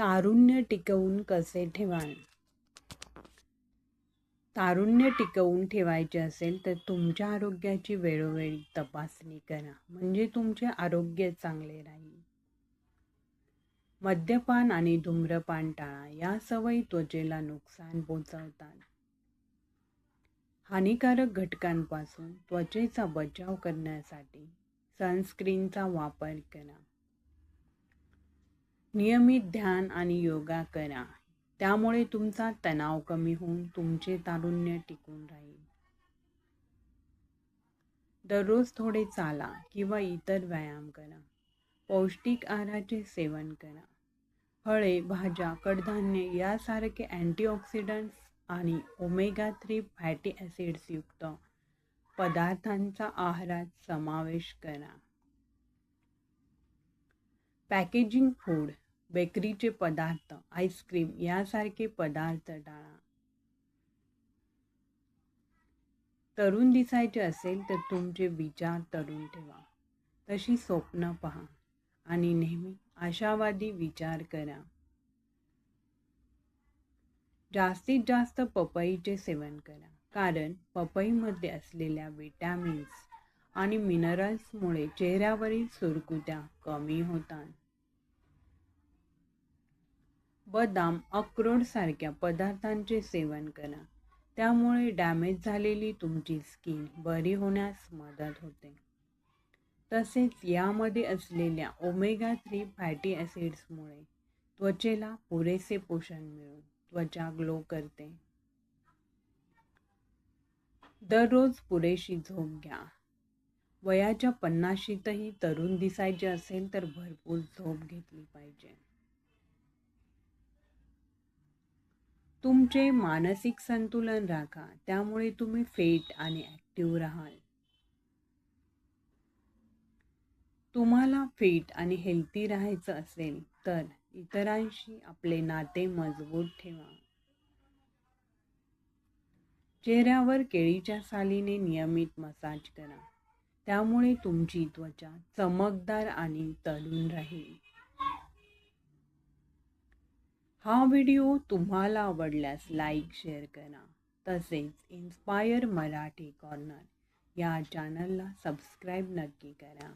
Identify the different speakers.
Speaker 1: तारुण्य टिकवून कसे ठेवाल तारुण्य टिकवून ठेवायचे असेल तर तुमच्या आरोग्याची वेळोवेळी तपासणी करा. म्हणजे तुमचे आरोग्य चांगले राहील. मद्यपान आणि धूम्रपान टाळा. या सवयी त्वचेला नुकसान पोचवतात हानिकारक घटकांपासून त्वचेचा बचाव करण्यासाठी सनस्क्रीनचा वापर करा. नियमित ध्यान आणि योगा करा. त्यामुळे तुमचा तणाव कमी होऊन तुमचे तारुण्य टिकून राहील. दररोज थोडे चाला किंवा इतर व्यायाम करा. पौष्टिक आहाराचे सेवन करा. फळे भाज्या कडधान्य यासारखे अँटीऑक्सिडंट्स आणि ओमेगा थ्री फॅटी ॲसिड्सयुक्त पदार्थांचा आहारात समावेश करा. पॅकेजिंग फूड बेकरीचे पदार्थ आईस्क्रीम यासारखे पदार्थ टाळा तरुण दिसायचे असेल तर तुमचे विचार तरुण ठेवा. तशी स्वप्न पहा आणि नेहमी आशावादी विचार करा. जास्तीत जास्त पपईचे सेवन करा कारण पपईमध्ये असलेल्या विटॅमिन्स आणि मिनरल्समुळे चेहऱ्यावरील सुरकुत्या कमी होतात. बदाम अक्रोडसारख्या पदार्थांचे सेवन करा. त्यामुळे डॅमेज झालेली तुमची स्किन बरी होण्यास मदत होते. तसेच यामध्ये असलेल्या ओमेगा थ्री फॅटी ॲसिड्समुळे त्वचेला पुरेसे पोषण मिळून त्वचा ग्लो करते. दररोज पुरेशी झोप घ्या. वयाच्या पन्नाशीतही तरुण दिसायचे असेल तर भरपूर झोप घेतली पाहिजे. तुमचे मानसिक संतुलन राखा. त्यामुळे तुम्ही फिट आणि ॲक्टिव्ह राहाल. तुम्हाला फिट आणि हेल्थी राहायचं असेल तर इतरांशी आपले नाते मजबूत ठेवा. चेहऱ्यावर केळीच्या सालीने नियमित मसाज करा. त्यामुळे तुमची त्वचा चमकदार आणि तरुण राहील. हा व्हिडिओ तुम्हाला आवडल्यास लाईक शेअर करा. तसेच इन्स्पायर मराठी कॉर्नर या चॅनलला सबस्क्राईब नक्की करा.